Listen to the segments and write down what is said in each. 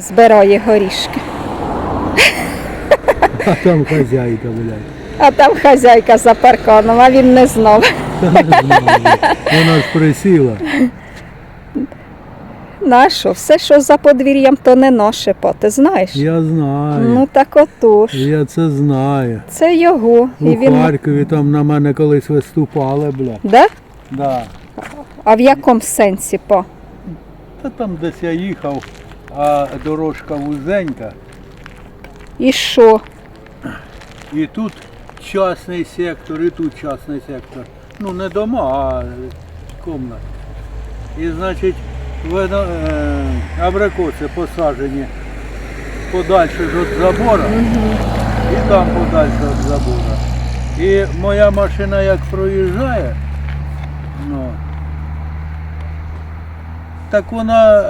збирає горішки. А там хазяйка, блядь. А там хазяйка за парканом, а він не знав. Вона ж присіла. Нащо? Все, що за подвір'ям, то не наше, па, ти знаєш? Я знаю. Ну так отож. Я це знаю. Це його. У. Харкові там на мене колись виступали, бля. Да? Да. А в якому сенсі, па? Та там десь я їхав, а дорожка вузенька. І що? І тут частний сектор, і тут частний сектор. Ну не дома, а комнат. І значить, видно, е, абрикоси посаджені подальше ж від забора, і там подальше від забора. І моя машина як проїжджає, ну, так вона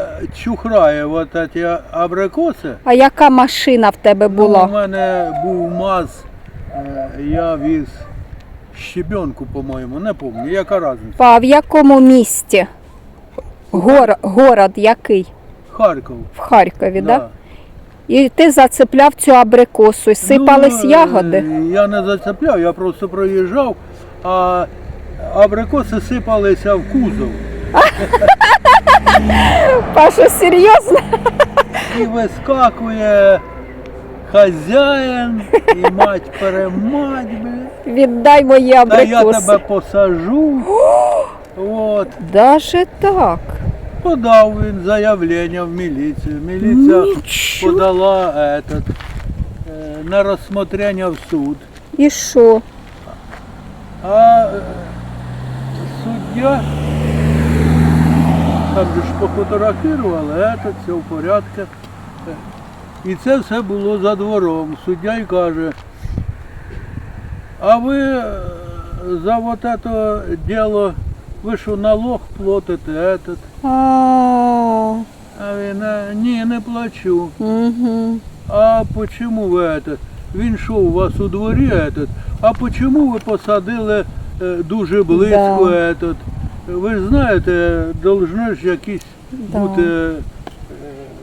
чухрає от ці абрикоси. А яка машина в тебе Ну, у мене був МАЗ, е, я віз щебенку, по-моєму, не пам'ятаю, яка різниця. Па, а в якому місті? Гор... Город який? Харків. В Харкові, Да. да? І ти зацепляв цю абрикосу і сипались Ну, ягоди. е, Я не зацепляв, я просто проїжджав, а абрикоси сипалися в кузов. Паша, серйозно? І вискакує хазяїн, і мать перемать, бля. Віддай мої Та я абрикоси. тебе посажу. От. Даже так. Подав він заявлення в міліцію. Міліція Нічого. подала этот, е, на розсмотрення в суд. І що? А е, суддя там же ж пофотографували, это все в порядку. Е, І це все було за двором. Суддя й каже, а ви е, за вот это дело, ви що налог платите этот? А, А він, «Е, ні, не плачу. угу. А почему ви это? Він що у вас у дворі этот? А почему ви посадили е, дуже близько Да. этот? Ви ж знаєте, должны ж якісь Да. бути е,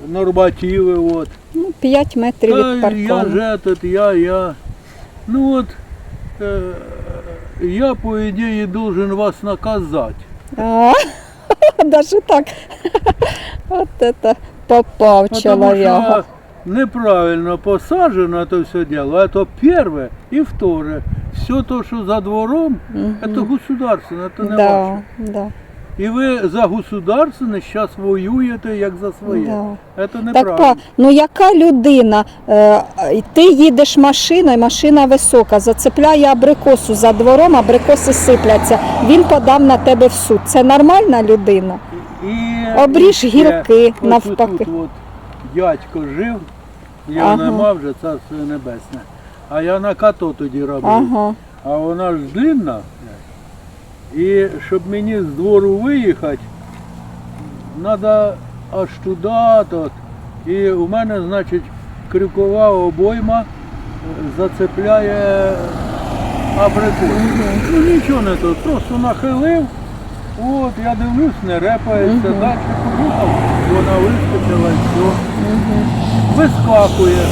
нормативи. От. Ну, 5 метрів Та від я паркану. ж этот, я, я. Ну от, е, я, по ідеї, должен вас наказати. А, даже так. От это попав Потому чоловіка. что неправильно посажено это все дело. Это первое и второе. Все то, что за двором, это государственное, это не Да, ваше. да, І ви за государственне зараз воюєте як за своє. да. Це неправильно. па, ну яка людина? Е, ти їдеш машиною, машина висока, зацепляє абрикосу за двором, абрикоси сипляться. Він подав на тебе в суд. Це нормальна людина? І, Обріж і ще гілки навпаки. Тут от дядько жив, я Ага. нема вже царство небесне. А я на като тоді робив. Ага. А вона ж длинна. І щоб мені з двору виїхати, треба аж туди. Тут. І у мене, значить, крюкова обойма е, зацепляє абрикос. Ну нічого не то, просто нахилив. От, я дивлюсь, не репається, далі поїхав, вона вискочила і все. Вискакує.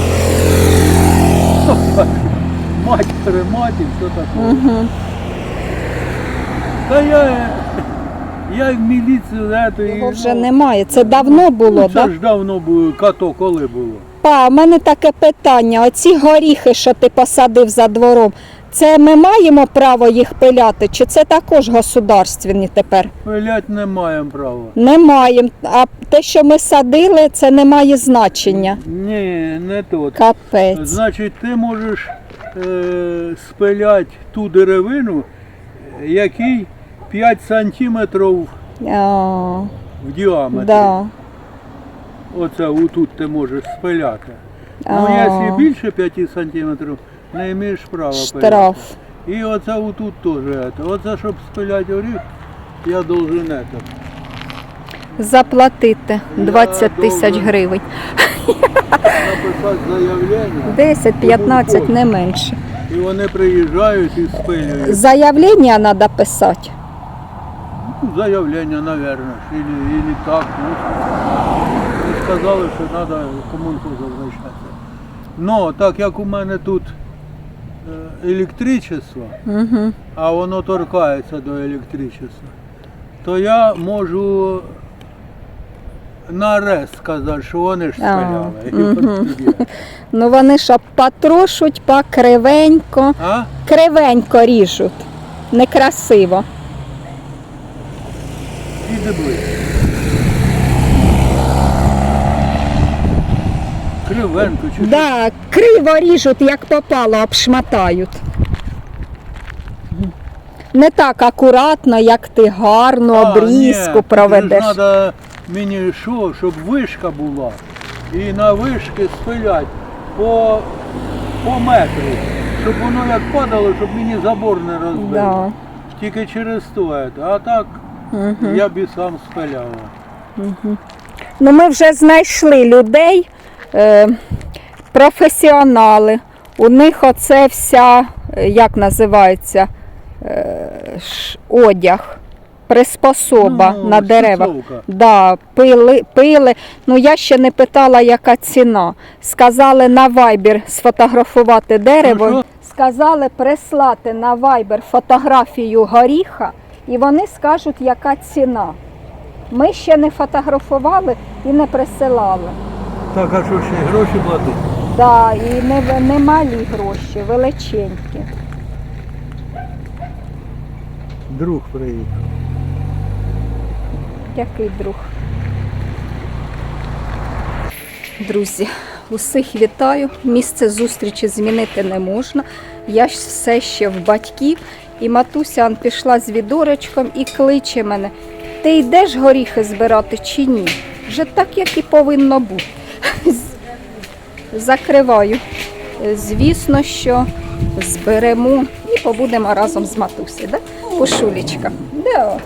Мать перемать і все таке. Угу. Та я, я в міліцію ето, і, Його вже ну, немає. Це давно було, ну, так? це Да? ж давно було, като коли було. Па, у мене таке питання. Оці горіхи, що ти посадив за двором, це ми маємо право їх пиляти, чи це також государственні тепер? Пилять не маємо права. Не маємо. А те, що ми садили, це не має значення. Ні, не тут. Капець. Значить, ти можеш е, спиляти ту деревину, який 5 сантиметрів в діаметрі. да. Оце отут ти можеш спиляти. Ну, якщо більше 5 сантиметрів, не маєш права. Штраф. І оце отут теж. это. Оце, щоб спиляти оріх, я должен это. Заплатити 20 тисяч должен. гривень. Написати заявлення. 10-15, не менше. І вони приїжджають і спилюють. Заявлення треба писати. Ну, Заявлення, наверное, или, или так. Ну, сказали, що треба комунку залишати. Ну, так як у мене тут електричество, Угу. а воно торкається до електричества, то я можу на арест сказати, що вони ж от тоді. Ну вони ж потрошуть покривенько, А? кривенько ріжуть. Некрасиво. Іди ближче. Кривенко чи? Да, криво ріжуть, як попало, обшматають. Не так акуратно, як ти гарну А, обрізку ні, проведеш. Треба мені що, щоб вишка була. І на вишки спилять по, по метру. Щоб воно як падало, щоб мені забор не розбило. Да. Тільки через то. А так Угу. я б і сам спиляв. Ну, ми вже знайшли людей, професіонали. У них оце вся, е, як називається, е, одяг, приспособа Ну, на деревах. Да, пили, пили. Ну я ще не питала, яка ціна. Сказали на Viber сфотографувати дерево. Ну. Сказали прислати на Viber фотографію горіха, і вони скажуть, яка ціна. Ми ще не фотографували і не присилали. Так, а що ще гроші платити? Да, і не, не малі гроші, величенькі. Друг приїхав. Який друг? Друзі, усіх вітаю. Місце зустрічі змінити не можна. Я ж все ще в батьків. І матуся он пішла з відорочком і кличе мене. Ти йдеш горіхи збирати чи ні? Вже так, як і повинно бути. Закриваю. Звісно, що зберемо і побудемо разом з матусею. Да? Пошулечка. Да.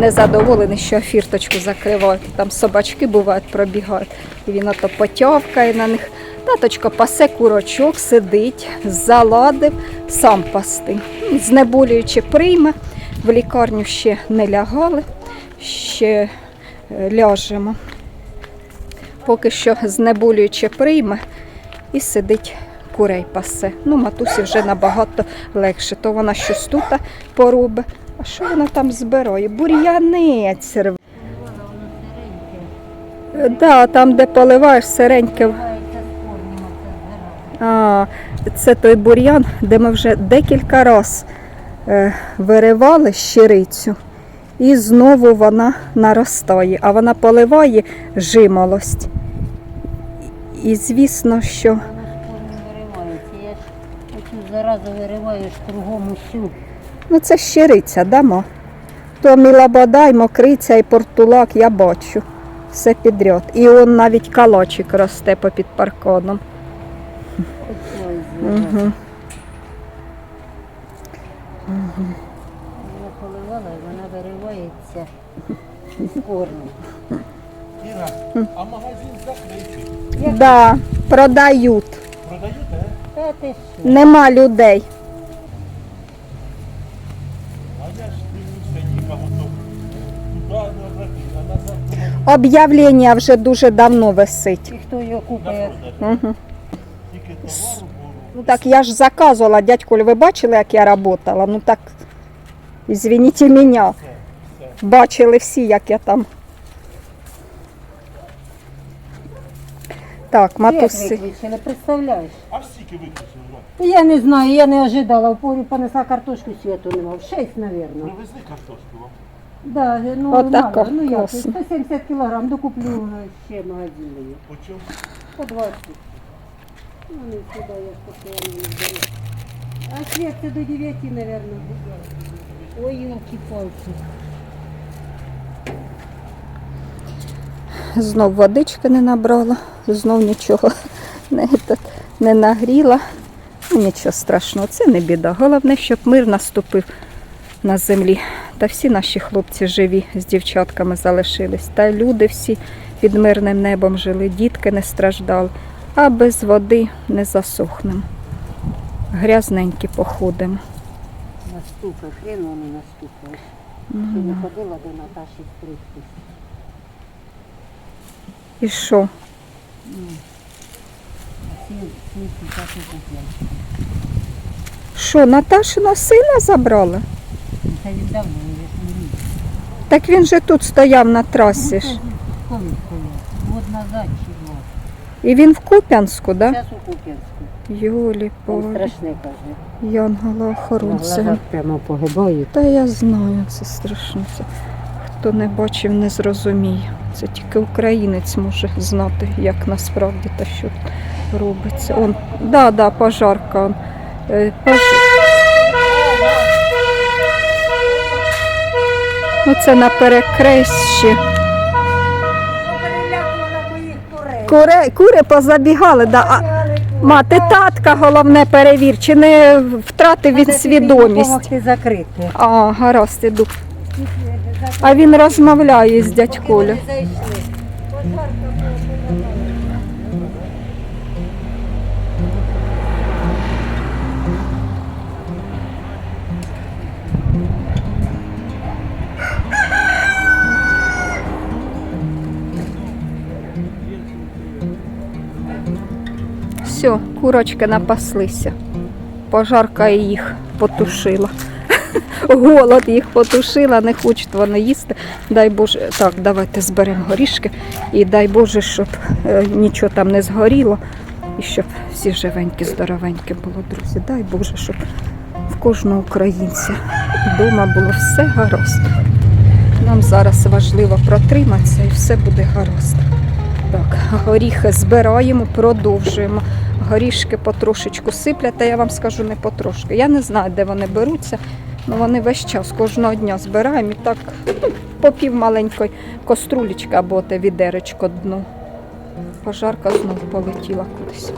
Незадоволений, що фірточку закривають. Там собачки бувають, пробігають. І він ото потявкає на них. Таточко пасе курочок, сидить, заладив, сам пасти. Знеболюючи прийме, в лікарню ще не лягали, ще е, ляжемо. Поки що знеболюючи прийме і сидить курей пасе. Ну, матусі вже набагато легше. То вона щось тут поробить. А що вона там збирає? Бур'янець. рве. Да, там, де поливаєш сиреньке. А, це той бур'ян, де ми вже декілька разів е, виривали щирицю. І знову вона наростає, а вона поливає жимолость. І звісно, що. Я ж оцю заразу вириваю кругом усю. ну це щириця, дамо. То мілабода, і мокриця, і портулак, я бачу. Все підряд. І он навіть калочик росте попід парконом. Заразу. Угу. Вона поливала і вона виривається з корню. Іра, а магазин. Да, продають. Продаєте? Та ти що? Нема людей. А я ж дивлюся, нікого то. Туди не обратив, а назад Об'явлення вже дуже давно висить. І хто його купає? Угу. тільки товару було. Ну так я ж заказувала, дядько, ви бачили, як я працювала? Ну так, извините мене. Бачили всі, як я там. Так, Як матуси. виключили, представляєш? А стільки виключили? Я не знаю, я не ожидала. В полі понесла картошку світу нема. В шесть, мабуть. Привезли картошку вам. Да, ну, Отако, мало. ну як, класно. 170 кілограм, докуплю е, ще магазин. По чому? По 20. Ну, не сюди, я постоянно не беру. А свет це до 9, мабуть. Ой, елки-палки. Знов водички не набрала, знов нічого не, не нагріла. Ну, нічого страшного, це не біда. Головне, щоб мир наступив на землі. Та всі наші хлопці живі з дівчатками залишились. Та люди всі під мирним небом жили, дітки не страждали, а без води не засохнемо. Грязненькі походимо. Наступа, хрен вони наступаєш. Ти не ходила до Наташі стригтись. І що? Так. Що, Наташиного сина забрали? Це він давно, я ж не рік. Так він же тут стояв на трасі ж. Год назад два. І він в Куп'янську, да? Зараз у Куп'янську. Юлі, Він Полі, страшне, каже. Янгола охоронця. прямо погибають. Та я знаю, це страшно. Хто не бачив, не зрозуміє. Це тільки українець може знати, як насправді та що робиться. Он, да, да, пожарка. Он, е, пож... Оце на перекрещі. Кури, кури позабігали, да. а, мати татка головне перевір, чи не втратив він свідомість. Закрити. А, гаразд, іду. А він розмовляє з дядьколю. Зайшли. Все, курочки напаслися. Пожарка їх потушила. Голод їх потушила, не хочуть вони їсти. Дай Боже, так, давайте зберемо горішки і дай Боже, щоб е, нічого там не згоріло. І щоб всі живенькі, здоровенькі було, друзі. Дай Боже, щоб в кожного українця вдома було все гаразд. Нам зараз важливо протриматися і все буде гаразд. Так, горіхи збираємо, продовжуємо. Горішки потрошечку сиплять, та я вам скажу не потрошки. Я не знаю, де вони беруться, але вони весь час кожного дня збираємо і так ну, по пів маленької каструлечки або те відеречко дну. Пожарка знов полетіла кудись.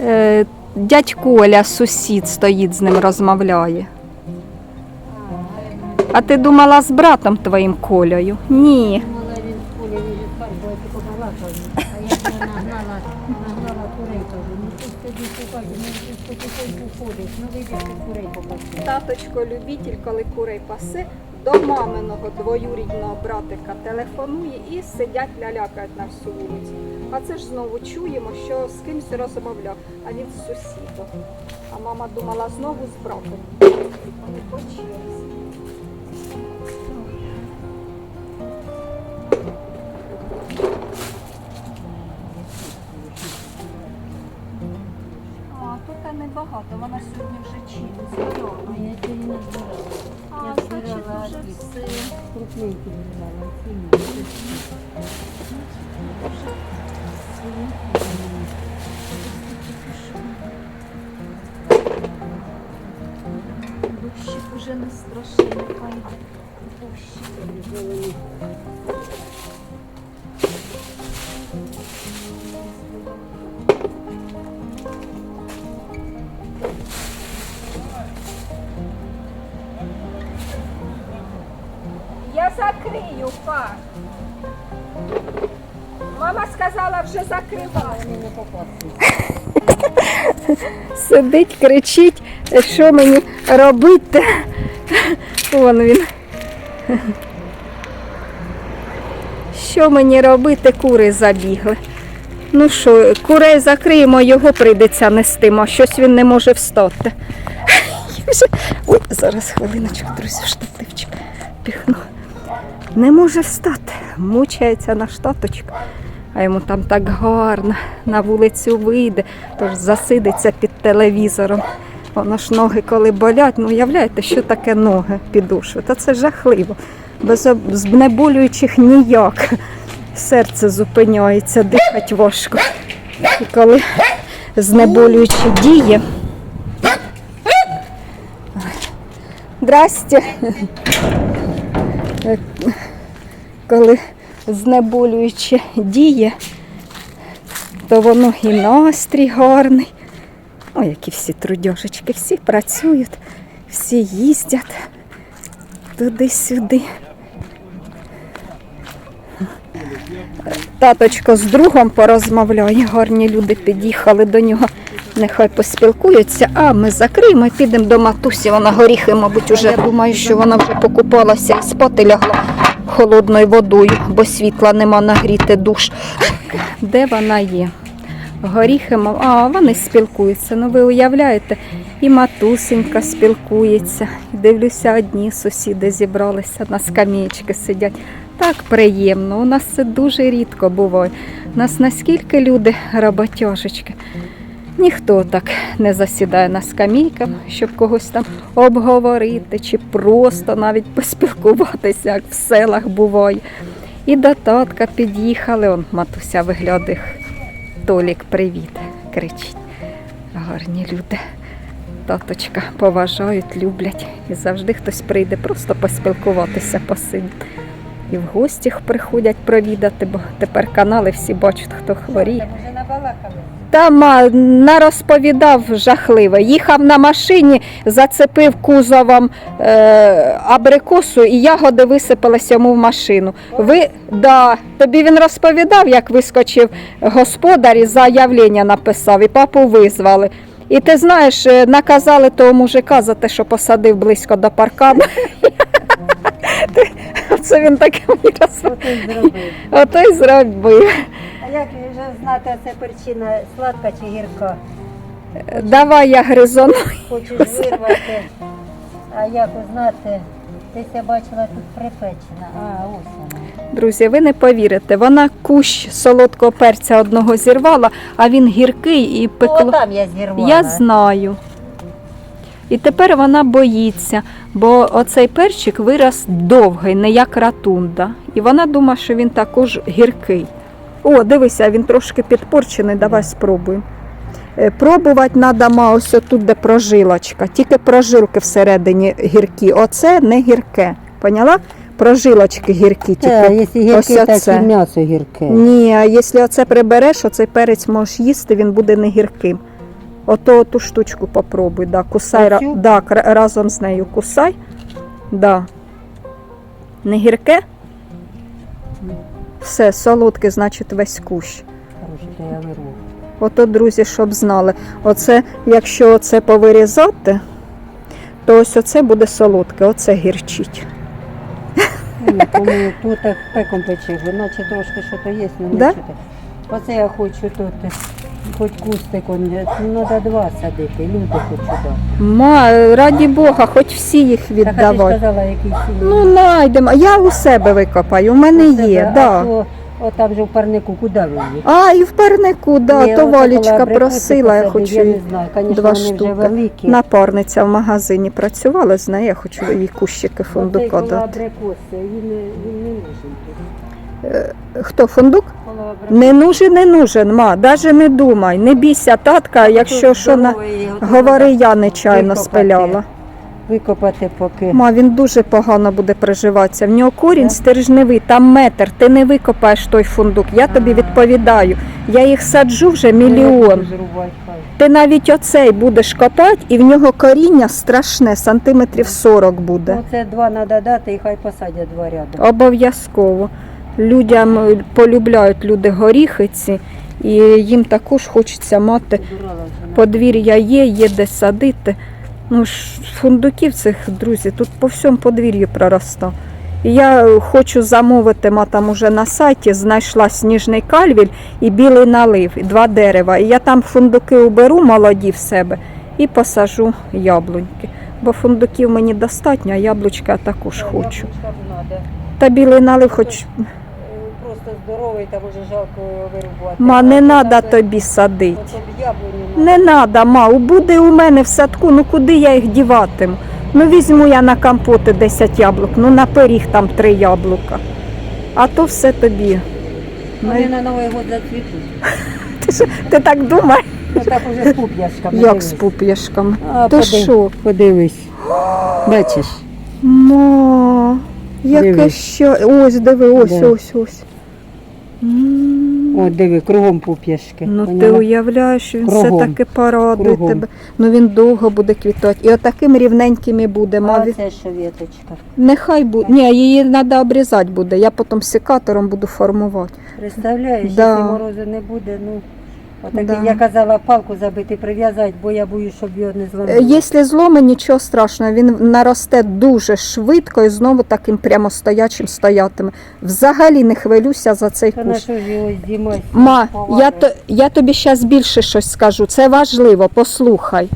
Е, дядь Коля, сусід, стоїть з ним, розмовляє. А ти думала з братом твоїм Колею? Ні. Думала, він в полі він від парку, я тільки балакаю. А я вже нагнала, нагнала курей, кажу, ну ти тоді шукай, ну ти ж ходиш, ну ти курей побачиш. Таточко любитель, коли курей пасе, до маминого двоюрідного братика телефонує і сидять лялякають на всю вулицю. А це ж знову чуємо, що з кимсь розмовляв, а він з сусідом. А мама думала знову з братом. Вони по тут небагато, вона сьогодні вже здорова. А я тебе не збирала. А, Я значить, ті. все. Крупненькі збирала, Дощик уже не страшний, хай дощик. Закрию. Мама сказала, вже закривай. Вони не попасться. Сидить, кричить, що мені робити. Вон він. Що мені робити, кури забігли. Ну що, курей закриємо, його прийдеться нести, а щось він не може встати. Ой, зараз хвилиночку, друзі, штативчик піхну. Не може встати, мучається на штаточку, а йому там так гарно, на вулицю вийде, тож засидиться під телевізором. Воно ж ноги коли болять, ну уявляєте, що таке ноги підошви? Та це жахливо. Без знеболюючих ніяк. Серце зупиняється, дихати важко. І коли знеболюючі діє. Здрасте. Коли знеболююче діє, то воно і настрій гарний. Ой, які всі трудяшечки, всі працюють, всі їздять туди-сюди. Таточко з другом порозмовляє, гарні люди під'їхали до нього. Нехай поспілкуються, а ми закриємо і підемо до матусі. Вона горіхи, мабуть, уже. Думаю, що вона вже покупалася і спати лягла. Холодною водою, бо світла нема нагріти душ. Де вона є? Горіхи, а вони спілкуються. Ну ви уявляєте, і матусенька спілкується. Дивлюся, одні сусіди зібралися на скам'ячки сидять. Так приємно. У нас це дуже рідко буває. У нас наскільки люди роботяжечки. Ніхто так не засідає на скамійках, щоб когось там обговорити чи просто навіть поспілкуватися, як в селах буває. І до татка під'їхали, он матуся виглядає. Толік, привіт, кричить. Гарні люди. Таточка поважають, люблять. І завжди хтось прийде просто поспілкуватися, посидіти. І в гості приходять провідати, бо тепер канали всі бачать, хто хворіє. Там нарозповідав жахливо. Їхав на машині, зацепив кузовом е, абрикосу і ягоди висипалися йому в машину. Ви, да, тобі він розповідав, як вискочив господар і заявлення написав, і папу визвали. І ти знаєш, е, наказали того мужика за те, що посадив близько до паркану. Це він таке мені розповідав. Ото й зробив. Як вже знати, це причина сладка чи гірка? Давай я гризону. Хочеш вирвати. А як узнати? Ти це бачила тут припечена. А, ось вона. Друзі, ви не повірите, вона кущ солодкого перця одного зірвала, а він гіркий і О, там я зірвала. Я знаю. І тепер вона боїться, бо оцей перчик вирос довгий, не як ратунда. І вона думає, що він також гіркий. О, дивися, він трошки підпорчений, давай спробуємо. Е, Пробувати треба ось тут, де прожилочка. Тільки прожилки всередині гіркі. Оце не гірке. Поняла? Прожилочки гіркі. Тільки якщо гірке, ось так оце. і м'ясо гірке. Ні, а якщо оце прибереш, оцей перець можеш їсти, він буде не гірким. Ото ту штучку попробуй, да, кусай ра- Оцю? да, кра- разом з нею кусай. Да. Не гірке? Все, солодке, значить, весь кущ. Ото, друзі, щоб знали. Оце, якщо оце повирізати, то ось оце буде солодке, оце гірчить. Тут пеком пече, наче трошки що то є, не Да? Оце я хочу тут, хоч кустик, он, ну, треба два садити, люди хочу дати. Ма, раді Бога, хоч всі їх Так, а ти ж казала, який сім'ї. Ну, найдемо. Я у себе викопаю, у мене є, да. О, там же в парнику, куди ви їх? А, і в парнику, да, Ні, то оце коли Валічка абрикоси просила, я посадив, хочу Я їй не знаю, звісно, два вони вже штуки. великі. Напарниця в магазині працювала з нею, я хочу їй кущики фундука дати. абрикоси, він, не- він не нужен тут. Хто фундук? Не нужен, не нужен, ма, навіть не думай, не бійся, татка, якщо що на говори, я нечайно спиляла. Викопати поки. Ма, він дуже погано буде приживатися. В нього корінь Так. стержневий, там метр. Ти не викопаєш той фундук. Я тобі відповідаю. Я їх саджу вже мільйон. Ти навіть оцей будеш копати, і в нього коріння страшне, сантиметрів 40 буде. Ну, це два треба дати і хай посадять два ряди. Обов'язково. Людям е, полюбляють люди горіхиці, і їм також хочеться мати подвір'я є, є де садити. Ну ж фундуків цих, друзі, тут по всьому подвір'ю проростав. Я е, хочу замовити, ма там уже на сайті знайшла сніжний кальвіль і білий налив, і два дерева. І я там фундуки уберу молоді в себе і посажу яблуньки. Бо фундуків мені достатньо, а яблучка я також Ну, хочу. Та білий налив хоч. Здоровий, там уже жалко його вирубати. Ма, не треба тобі садити. Яблуню Не треба, ма, буде у мене в садку, ну куди я їх діватиму? Ну візьму я на компоти 10 яблук, ну на пиріг там 3 яблука. А то все тобі. Ну, Вони на Новий год зацвітуть. ти, ж- ти так думаєш? Ну так уже з пуп'яшками. Як з пуп'яшками? А, То подив- що? Подивись. Бачиш? Ма, яке Дивись. що. Ось, диви, ось, Де? ось, ось. О, диви, кругом пуп'яшки. Ну ти уявляєш, уявляєш, він Кругом. все таки порадує Кругом. тебе. Ну він довго буде квітати. І отаким рівненьким і буде. А Мав... це що віточка? Нехай буде. Ні, її треба обрізати буде. Я потім секатором буду формувати. Представляєш, Да. якщо морозу не буде, ну Отакий, Да. я казала палку забити, прив'язати, бо я боюсь, щоб його не Е, зламали. Якщо зломи, нічого страшного, він наросте дуже швидко і знову таким прямостоячим стоятиме. Взагалі не хвилюся за цей Та на кущ. що ж його знімати? Ма, я, то, я тобі зараз більше щось скажу. Це важливо, послухай.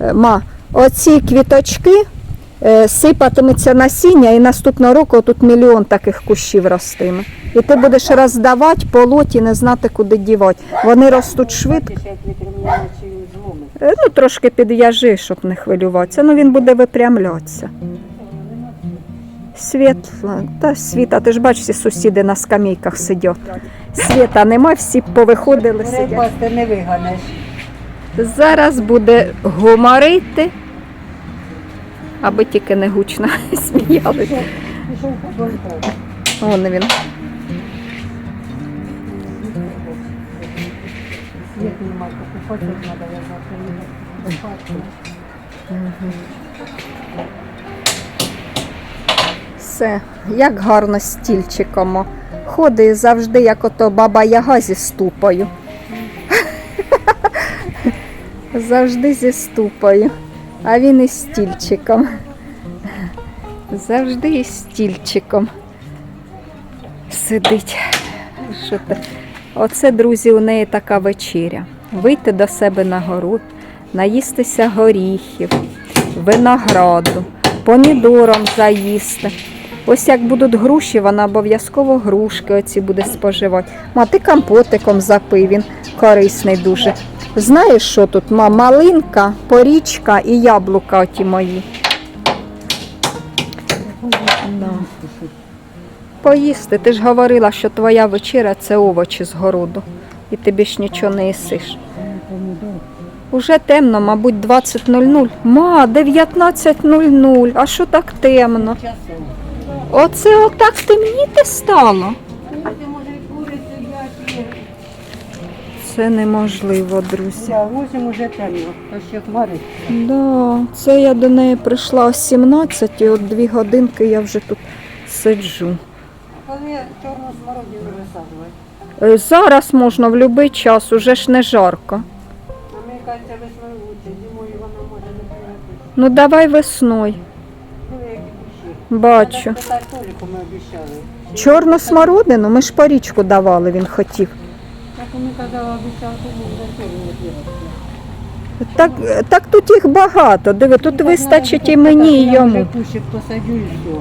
Е, Ма, оці квіточки е, сипатиметься насіння, і наступного року тут мільйон таких кущів ростиме. І ти будеш роздавати по лоті, не знати, куди дівати. Вони ростуть швидко. Е, Ну, трошки підв'яжи, щоб не хвилюватися. Ну, він буде випрямлятися. Світла, та світа, ти ж бачиш, всі сусіди на скамейках сидять. Світа нема, всі повиходили сидять. Не виганеш. Зараз буде гуморити, аби тільки не гучно сміялися. Вон він. Все, як гарно стільчиком. Ходить завжди, як ото баба Яга зі ступою. Завжди зі ступою. А він із стільчиком. Завжди із стільчиком. Сидить. Оце, друзі, у неї така вечеря. Вийти до себе на город, наїстися горіхів, винограду, помідором заїсти. Ось як будуть груші, вона обов'язково грушки оці буде споживати. Ма, ти компотиком запий, він корисний дуже. Знаєш, що тут? Ма, малинка, порічка і яблука оті мої. Поїсти. Ти ж говорила, що твоя вечеря це овочі з городу. І ти більш нічого не їсиш. Уже темно, мабуть, 20.00. Ма, 19.00. А що так темно? Оце отак темніти стало. Ти може курицю яті. Це неможливо, друзі. Я восім уже темно, то ще хмари. Да, це я до неї прийшла о 17, і от дві годинки я вже тут сиджу. Коли чорну смородину висаджувати? Е, Зараз можна в будь-який час, уже ж не жарко. А мені кажеться, весною лучше, зимою вона може не пригодитися. Ну давай весною. Кущі. Бачу. Треба спитати Толіку ми обіцяли. Чорну смородину ми ж порічку давали, він хотів. Вони казали, Так, так тут їх багато. Диви, тут вистачить і мені, і йому.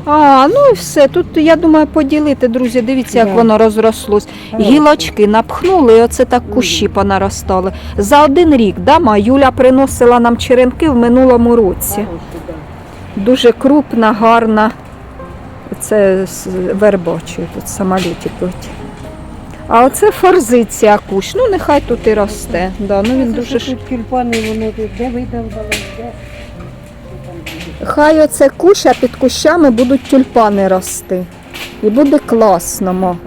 А, ну і все. Тут я думаю поділити, друзі. Дивіться, як воно розрослось. Гілочки напхнули, і оце так кущі понаростали. За один рік, да, ма, Юля приносила нам черенки в минулому році. Дуже крупна, гарна. Це з тут самоліті. А оце форзиція кущ. Ну, нехай тут і росте. Да, ну він дуже Тут тюльпани, тут де видавдали, де. Хай оце кущ, а під кущами будуть тюльпани рости. І буде класно. мо.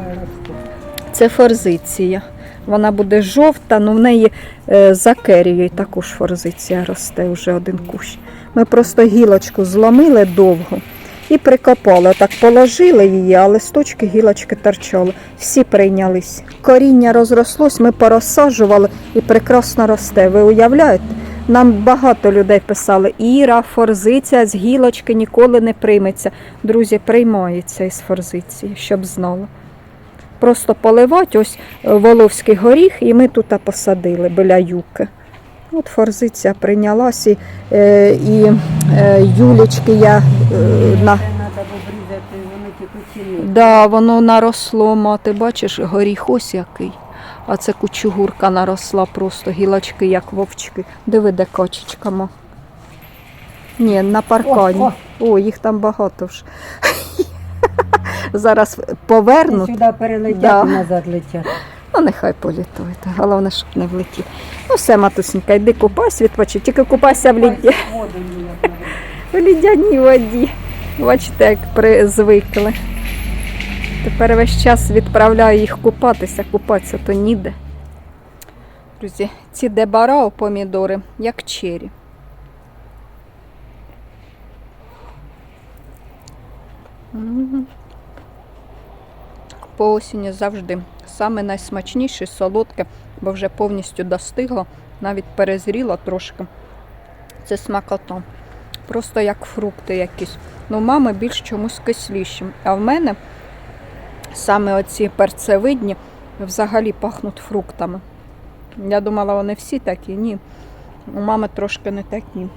Це форзиція. Вона буде жовта, ну в неї е, за керією також форзиція росте, вже один кущ. Ми просто гілочку зломили довго і прикопали. Так положили її, а листочки гілочки торчали. Всі прийнялись. Коріння розрослось, ми порозсаджували і прекрасно росте. Ви уявляєте? Нам багато людей писали, Іра, форзиція з гілочки ніколи не прийметься. Друзі, приймається із форзиції, щоб знали. Просто поливати ось е, воловський горіх, і ми тут посадили біля юки. От форзиція прийнялась, і, е, і е, юлечки я е, на. Да, воно наросло, мати, бачиш, горіх ось який. А це кучугурка наросла просто, гілочки, як вовчки. Диви, де качечка ма. Ні, на паркані. О, О, їх там багато вже. Зараз поверну. Сюди перелетять Да. назад летять. Ну, нехай політують. Головне, щоб не влетів. Ну, все, матусенька, йди купайся, відпочи. Тільки купайся в, не в лідяній воді. Бачите, як при... звикли. Тепер весь час відправляю їх купатися, купатися то ніде. Друзі, ці дебарао помідори, як чері. По осені завжди саме найсмачніше, солодке. бо вже повністю достигло, навіть перезріло трошки. Це смакота. Просто як фрукти якісь. Ну, мами більш чомусь кисліші. А в мене саме оці перцевидні взагалі пахнуть фруктами. Я думала, вони всі такі, ні. У мами трошки не такі.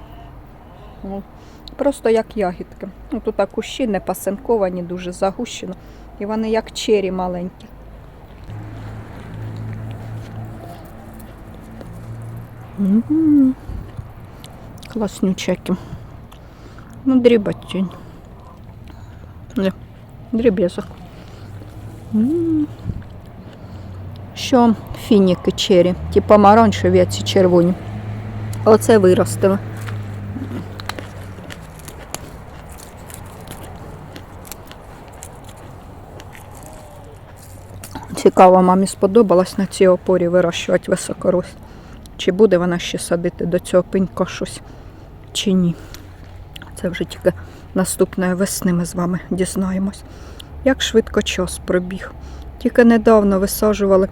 Ну, Просто як ягідки. Ну, тут кущі не пасинковані, дуже загущено. І вони як чері маленькі. М, Класнючаки. Ну, дрібатінь. Дріб'язок. Що фініки чері, ті помаранчеві, а ці червоні. Оце виростили. Цікаво, мамі сподобалось на цій опорі вирощувати високорос. Чи буде вона ще садити до цього пенька щось, чи ні. Це вже тільки наступної весни ми з вами дізнаємось. Як швидко час пробіг. Тільки недавно висаджували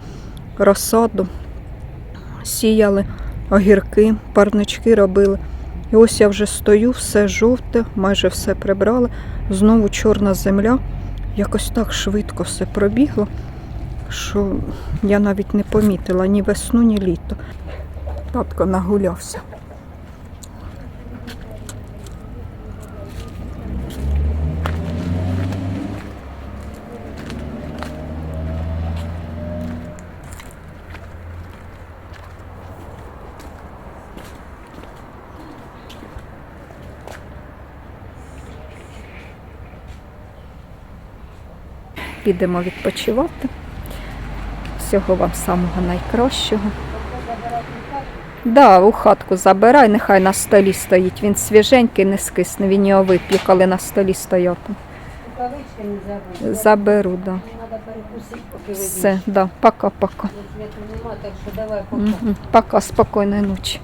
розсаду, сіяли огірки, парнички робили. І ось я вже стою, все жовте, майже все прибрали. Знову чорна земля. Якось так швидко все пробігло, що я навіть не помітила ні весну, ні літо. Татко нагулявся. Підемо відпочивати. Всього вам самого найкращого. Да, у хатку забирай, нехай на столі стоїть. Він свіженький, не скисне, він його вип'є, коли на столі стояти. Рукавички не забудь. Заберу, да. Треба перекусити, поки Все, да. Пока-пока. Світу нема, так що давай пока. Мгм. Пока, спокійної ночі.